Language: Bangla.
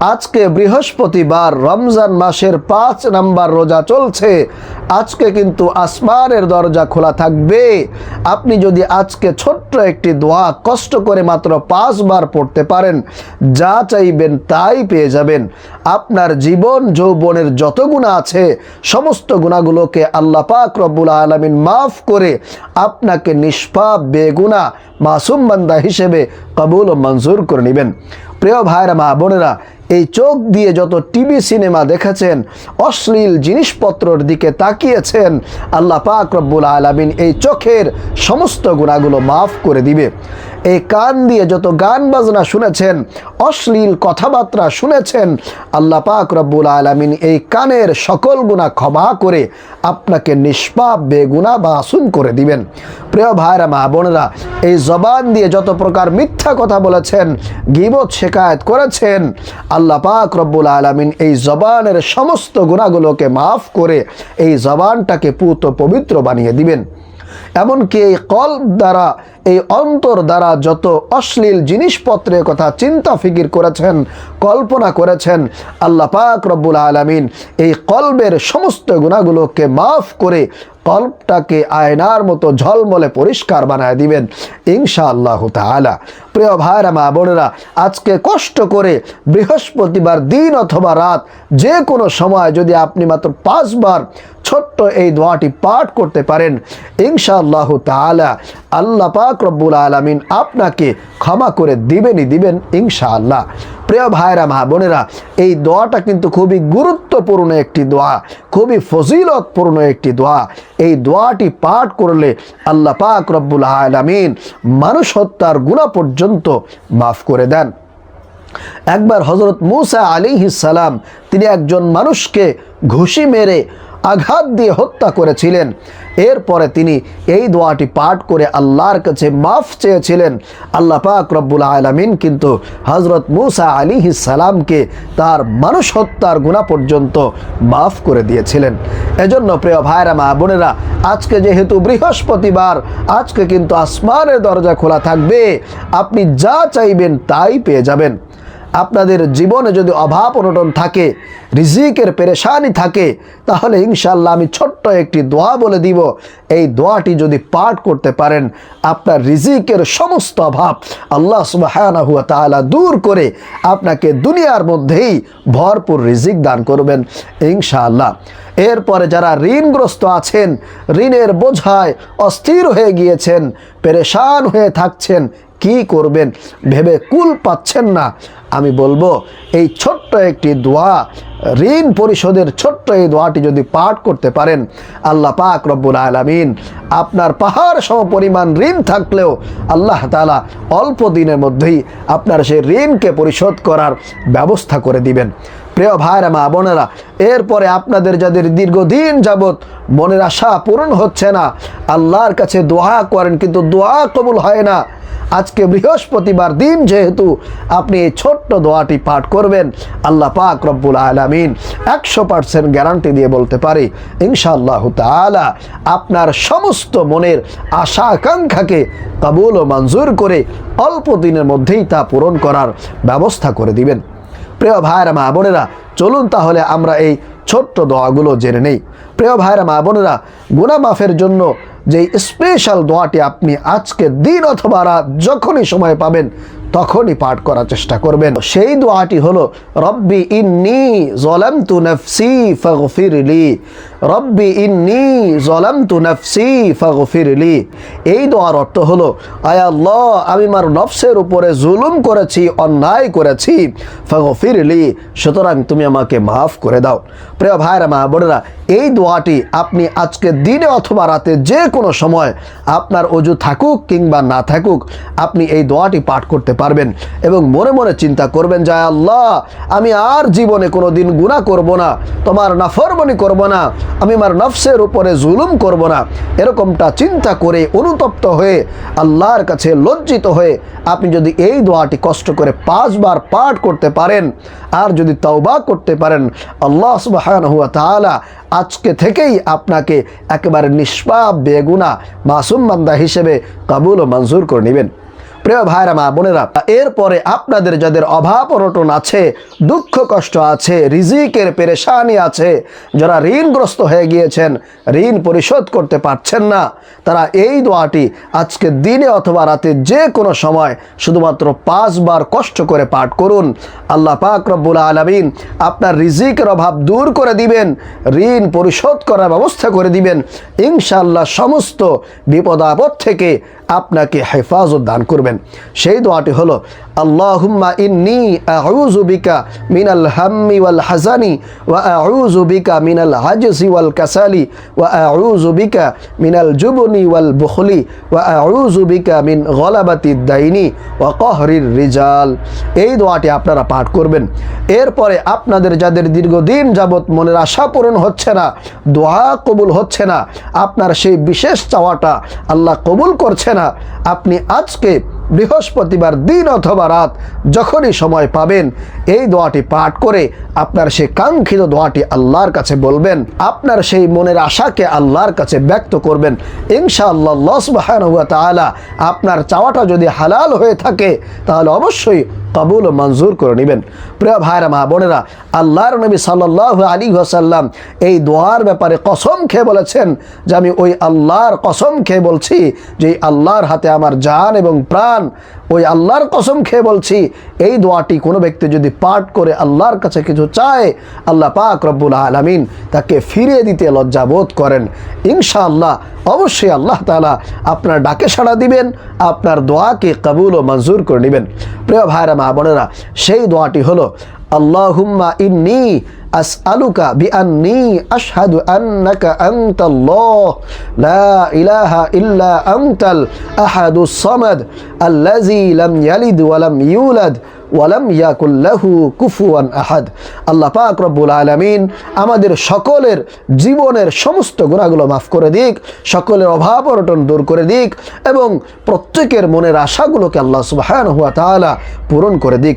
আজকে বৃহস্পতিবার রমজান মাসের পাঁচ নাম্বার রোজা চলছে। আজকে কিন্তু আসমানের দরজা খোলা থাকবে। আপনি যদি আজকে ছোট্ট একটি দোয়া কষ্ট করে মাত্র পাঁচবার পড়তে পারেন, যা চাইবেন তাই পেয়ে যাবেন। আপনার জীবন, যৌবনের যত গুণা আছে, সমস্ত গুণাগুলোকে আল্লাহ পাক রব্বুল আলমিন মাফ করে আপনাকে নিষ্পাপ বেগুনা মাসুম বান্দা হিসেবে কবুল ও মঞ্জুর করে নেবেন। প্রিয় ভাইরা মা বোনেরা, এই চোখ দিয়ে যত টিভি, সিনেমা দেখেছেন, অশ্লীল জিনিসপত্রর দিকে তাকিয়েছেন, আল্লাহ পাক রব্বুল আলমিন এই চোখের সমস্ত গুণাগুলো মাফ করে দিবে। এই কান দিয়ে যত গান বাজনা শুনেছেন, অশ্লীল কথাবার্তা শুনেছেন, আল্লাহ পাক রব্বুল আলমিন এই কানের সকল গুণা ক্ষমা করে আপনাকে নিষ্পাপ বেগুনা আসুন করে দিবেন। প্রিয় ভাইরা, মা বোনেরা, এই জবান দিয়ে যত প্রকার মিথ্যা কথা বলেছেন, গিবত শেখায়ত করেছেন, আল্লাহ পাক রব্বুল আলমিন এই জবানের সমস্ত গুণাগুলোকে মাফ করে এই জবানটাকে পুত পবিত্র বানিয়ে দিবেন। এমনকি এই কল্প দ্বারা, এই অন্তর দ্বারা যত অশ্লীল জিনিসপত্রের কথা চিন্তা ফিকির করেছেন, কল্পনা করেছেন, আল্লাহ পাক রব্বুল আলমিন এই কল্বের সমস্ত গুণাগুলোকে মাফ করে কল্পটাকে আয়নার মতো ঝলমলে পরিষ্কার বানায় দিবেন ইনশা আল্লাহ তালা প্রিয় ভাইরা, মা বোনেরা, আজকে কষ্ট করে বৃহস্পতিবার দিন অথবা রাত যে কোনো সময় যদি আপনি মাত্র পাঁচবার ছোট্ট এই দোয়াটি পাঠ করতে পারেন। ইনশাআল্লাহ তালা আল্লাহ পাক রব্বুল আলমিন আপনাকে ক্ষমা করে দিবেনই দিবেন ইনশাআল্লাহ। প্রিয় ভাইরা, মা বোনেরা, এই দোয়াটা কিন্তু খুবই গুরুত্বপূর্ণ একটি দোয়া, খুবই ফজিলতপূর্ণ একটি দোয়া। এই দোয়াটি পাঠ করলে আল্লাহ পাক রব্বুল আলমিন মানুষ হত্যার গুণা পর্যন্ত মাফ করে দেন। একবার হজরত মুসা আলী সালাম, তিনি একজন মানুষকে ঘুষি মেরে আঘাত দিয়ে হত্যা করেছিলেন। এরপরে তিনি এই দোয়াটি পাঠ করে আল্লাহর কাছে মাফ চেয়েছিলেন। আল্লাহ পাক রব্বুল আলমিন কিন্তু হজরত মুসা আলী সালামকে তার মানুষ হত্যার গুণা পর্যন্ত মাফ করে দিয়েছিলেন। এজন্য প্রিয় ভাইরা, মা বোনেরা, আজকে যেহেতু বৃহস্পতিবার, আজকে কিন্তু আসমানের দরজা খোলা থাকবে। আপনি যা চাইবেন তাই পেয়ে যাবেন। আপনাদের জীবনে যদি অভাব অনটন থাকে, রিজিকের পেরেশানি থাকে, তাহলে ইনশাল্লাহ আমি ছোট্ট একটি দোয়া বলে দিব। এই দোয়াটি যদি পাঠ করতে পারেন, আপনার রিজিকের সমস্ত অভাব আল্লাহ সুবাহানা হুয়া দূর করে আপনাকে দুনিয়ার মধ্যেই ভরপুর রিজিক দান করবেন ইনশাআল্লাহ। এরপরে যারা ঋণগ্রস্ত আছেন, ঋণের বোঝায় অস্থির হয়ে গিয়েছেন, পেরেশান হয়ে থাকছেন কি করবেন? ভেবে কুল পাচ্ছেন না। আমি বলব, এই ছোট্ট একটি দোয়া, ঋণ পরিশোধের ছোট্ট এই দোয়াটি যদি পাঠ করতে পারেন, আল্লাহ পাক রব্বুল আলমিন আপনার পাহাড় সম পরিমাণ ঋণ থাকলেও আল্লাহ তালা অল্প দিনের মধ্যেই আপনার সেই ঋণকে পরিশোধ করার ব্যবস্থা করে দিবেন। প্রিয় ভাইরা, মা বোনেরা, এরপরে আপনাদের যাদের দীর্ঘদিন যাবৎ মনের আশা পূরণ হচ্ছে না, আল্লাহর কাছে দোয়া করেন, কিন্তু দোয়া কবুল হয় না। আজকে বৃহস্পতিবার দিন যেহেতু আপনি এই ছোট্ট দোয়াটি পাঠ করবেন, আল্লাহ পাক রব্বুল আলমিন একশো পার্সেন্ট গ্যারান্টি দিয়ে বলতে পারি, ইনশাআল্লাহ তালা আপনার সমস্ত মনের আশা আকাঙ্ক্ষাকে কাবুল ও মঞ্জুর করে অল্প দিনের মধ্যেই তা পূরণ করার ব্যবস্থা করে দিবেন। প্রিয় ভাইরা মা বোনেরা, চলুন তাহলে আমরা এই ছোট্ট দোয়াগুলো জেনে নেই। প্রিয় ভাইরা মা বোনেরা গুনা মাফের জন্য যে স্পেশাল দোয়াটি আপনি আজকে দিন অথবা রাত যখনই সময় পাবেন, তখনই পাঠ করার চেষ্টা করবেন। সেই দোয়াটি হলো, রব্বি ইন্নি জলামতু নফসি ফাগফিরলি। রব্বি ইন্নি জলামতু নফসি ফাগফিরলি। এই দোয়ার অর্থ হলো, আয় আল্লাহ, আমি আমার নফসের উপরে জুলুম করেছি, অন্যায় করেছি, ফাগফিরলি, সুতরাং তুমি আমাকে মাফ করে দাও। প্রিয় ভাইরা মা বোনেরা এই দোয়াটি আপনি আজকে দিনে অথবা রাতে যে কোনো সময় আপনার অজু থাকুক কিংবা না থাকুক, আপনি এই দোয়াটি পাঠ করতে পারবেন এবং মনে মনে চিন্তা করবেন যায় আল্লাহ, আমি আর জীবনে কোনো দিন গুণা করব না, তোমার নাফরমনি করব না, আমি আমার নফসের উপরে জুলুম করব না। এরকমটা চিন্তা করে অনুতপ্ত হয়ে আল্লাহর কাছে লজ্জিত হয়ে আপনি যদি এই দোয়াটি কষ্ট করে পাঁচবার পাঠ করতে পারেন, আর যদি তাওবা করতে পারেন, আল্লাহ তাআলা আজকে থেকেই আপনাকে একেবারে নিষ্পাপ বেগুনা মাসুম বান্দা হিসেবে কাবুল ও মঞ্জুর করে নেবেন। প্রিয় ভাইরা, মা বোনেরা, এরপরে আপনাদের যাদের অভাব অনটন আছে, দুঃখ কষ্ট আছে, রিজিকের পেরেশানি আছে, যারা ঋণগ্রস্ত হয়ে গিয়েছেন, ঋণ পরিশোধ করতে পারছেন না, তারা এই দোয়াটি আজকে দিনে অথবা রাতে যে কোনো সময় শুধুমাত্র পাঁচবার কষ্ট করে পাঠ করুন। আল্লাহ পাক রব্বুল আলমিন আপনার রিজিকের অভাব দূর করে দিবেন, ঋণ পরিশোধ করার ব্যবস্থা করে দিবেন। ইনশাল্লাহ সমস্ত বিপদ আপদ থেকে আপনাকে হেফাজত দান করবেন। সেই দোয়াটি হলো মিনাল হাজানি মিনাল মিন কহরির রিজাল। এই দোয়াটি আপনারা পাঠ করবেন। এরপরে আপনাদের যাদের দীর্ঘদিন যাবৎ মনের আশা পূরণ হচ্ছে না, দোয়া কবুল হচ্ছে না, আপনার সেই বিশেষ চাওয়াটা আল্লাহ কবুল করছে আপনি আজকে বৃহস্পতিবার দিন অথবা রাত যখনই সময় পাবেন, এই দোয়াটি পাঠ করে আপনার সেই কাঙ্ক্ষিত দোয়াটি আল্লাহর কাছে বলবেন, আপনার সেই মনের আশাকে আল্লাহর কাছে ব্যক্ত করবেন। ইনশাআল্লাহ লসবাহান আপনার চাওয়াটা যদি হালাল হয়ে থাকে, তাহলে অবশ্যই কবুল ও মঞ্জুর করে নেবেন। প্রিয় ভাইরা, মা বোনেরা, আল্লাহর নবী সাল্লাহ আলী হাসাল্লাম এই দোয়ার ব্যাপারে কসম খেয়ে বলেছেন যে আমি ওই আল্লাহর কসম খেয়ে বলছি যে আল্লাহর হাতে আমার জান এবং প্রাণ ওই আল্লাহর কসম খেয়ে বলছি, এই দোয়াটি কোনো ব্যক্তি যদি পাঠ করে আল্লাহর কাছে কিছু চায়, আল্লাহ পাক রব্বুল আলমিন তাকে ফিরিয়ে দিতে লজ্জাবোধ করেন। ইনশা আল্লাহ অবশ্যই আল্লাহ তালা আপনার ডাকে সাড়া দিবেন, আপনার দোয়াকে কবুল ও মঞ্জুর করে নেবেন। প্রিয় ভাইরা, মা বোনেরা, সেই দোয়াটি হলো আল্লাহুম্মা ইন্নি আসআলুকা বিআন্নি আশহাদু আন্নাকা আনতাল্লাহ। লা ইলাহা ইল্লা আনতাল আহাদুস সামাদ আল্লাযী লাম ইয়ালিদ ওয়া লাম ইউলাদ ওয়ালাম ইয়াকুল্লাহু কুফুয়ান আহাদ। আল্লাহ পাক রব্বুল আলামিন আমাদের সকলের জীবনের সমস্ত গুণাগুলো মাফ করে দিক, সকলের অভাব অনটন দূর করে দিক এবং প্রত্যেকের মনের আশাগুলোকে আল্লাহ সুবহানাহু ওয়া তাআলা পূরণ করে দিক।